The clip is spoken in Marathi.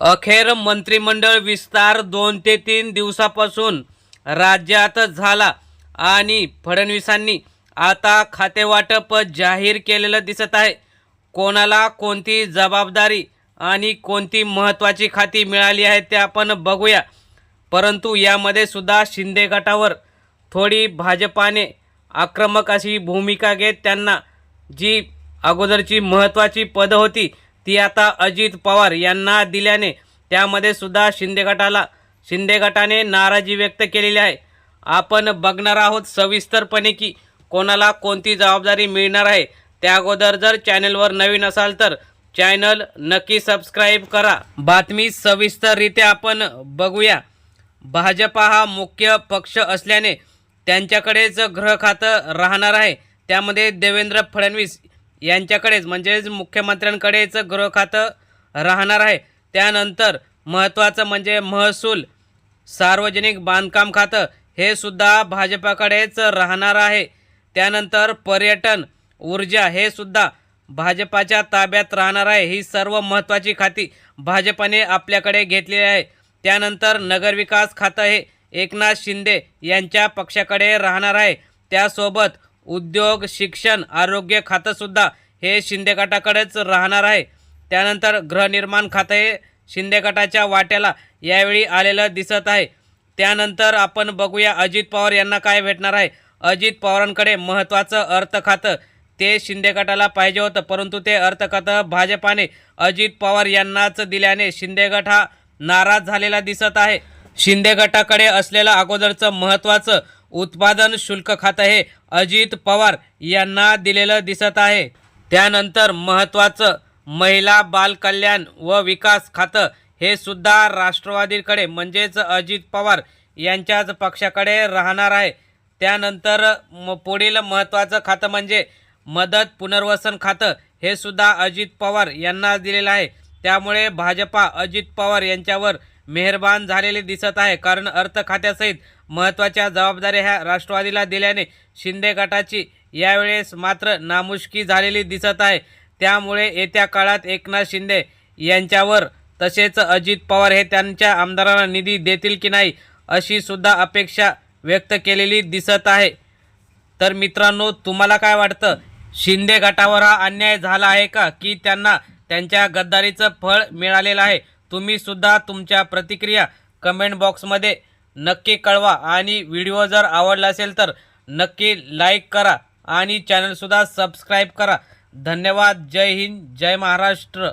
अखेर मंत्रिमंडळ विस्तार दोन ते तीन दिवसापासून राज्यात झाला आणि फडणवीसांनी आता खातेवाटप जाहीर केलेलं दिसत आहे. कोणाला कोणती जबाबदारी आणि कोणती महत्त्वाची खाती मिळाली आहेत ते आपण बघूया. परंतु यामध्ये सुद्धा शिंदे गटावर थोडी भाजपाने आक्रमक अशी भूमिका घेत त्यांना जी अगोदरची महत्त्वाची पदं होती ती आता अजित पवार यांना दिल्याने त्यामध्ये सुद्धा शिंदे गटाला शिंदे गटाने नाराजी व्यक्त केलेली आहे. आपण बघणार आहोत सविस्तरपणे की कोणाला कोणती जबाबदारी मिळणार आहे. त्या अगोदर जर चॅनलवर नवीन असाल तर चॅनल नक्की सबस्क्राईब करा. बातमी सविस्तररित्या आपण बघूया. भाजपा हा मुख्य पक्ष असल्याने त्यांच्याकडेच गृह खातं राहणार आहे. त्यामध्ये देवेंद्र फडणवीस यांच्याकडेच म्हणजेच मुख्यमंत्र्यांकडेच गृह खातं राहणार आहे. त्यानंतर महत्त्वाचं म्हणजे महसूल सार्वजनिक बांधकाम खातं हे सुद्धा भाजपाकडेच राहणार आहे. त्यानंतर पर्यटन ऊर्जा हे सुद्धा भाजपाच्या ताब्यात राहणार आहे. ही सर्व महत्त्वाची खाती भाजपाने आपल्याकडे घेतलेली आहे. त्यानंतर नगरविकास खातं हे एकनाथ शिंदे यांच्या पक्षाकडे राहणार आहे. त्यासोबत उद्योग शिक्षण आरोग्य खातंसुद्धा हे शिंदे गटाकडेच राहणार आहे. त्यानंतर गृहनिर्माण खातं हे शिंदे गटाच्या वाट्याला यावेळी आलेलं दिसत आहे. त्यानंतर आपण बघूया अजित पवार यांना काय भेटणार आहे. अजित पवारांकडे महत्त्वाचं अर्थ खातं ते शिंदे गटाला पाहिजे होतं परंतु ते अर्थ खातं भाजपाने अजित पवार यांनाच दिल्याने शिंदे गट हा नाराज झालेला दिसत आहे. शिंदे गटाकडे असलेलं अगोदरचं महत्त्वाचं उत्पादन शुल्क खातं हे अजित पवार यांना दिलेलं दिसत आहे. त्यानंतर महत्त्वाचं महिला बालकल्याण व विकास खातं हे सुद्धा राष्ट्रवादीकडे म्हणजेच अजित पवार यांच्याच पक्षाकडे राहणार आहे. त्यानंतर म पुढील महत्त्वाचं खातं म्हणजे मदत पुनर्वसन खातं हे सुद्धा अजित पवार यांना दिलेलं आहे. त्यामुळे भाजपा अजित पवार यांच्यावर मेहरबान झालेले दिसत आहे. कारण अर्थ खात्यासहित महत्त्वाच्या जबाबदाऱ्या ह्या राष्ट्रवादीला दिल्याने शिंदे गटाची यावेळेस मात्र नामुष्की झालेली दिसत आहे. त्यामुळे येत्या काळात एकनाथ शिंदे यांच्यावर तसेच अजित पवार हे त्यांच्या आमदारांना निधी देतील की नाही अशी सुद्धा अपेक्षा व्यक्त केलेली दिसत आहे. तर मित्रांनो तुम्हाला काय वाटतं? शिंदे गटावर हा अन्याय झाला आहे का? की त्यांना त्यांच्या गद्दारीचं फळ मिळालेलं आहे? तुम्हीसुद्धा तुमच्या प्रतिक्रिया कमेंट बॉक्समध्ये नक्की कळवा. आणि व्हिडिओ जर आवडला असेल तर नक्की लाईक करा आणि चॅनलसुद्धा सबस्क्राईब करा. धन्यवाद. जय हिंद. जय महाराष्ट्र.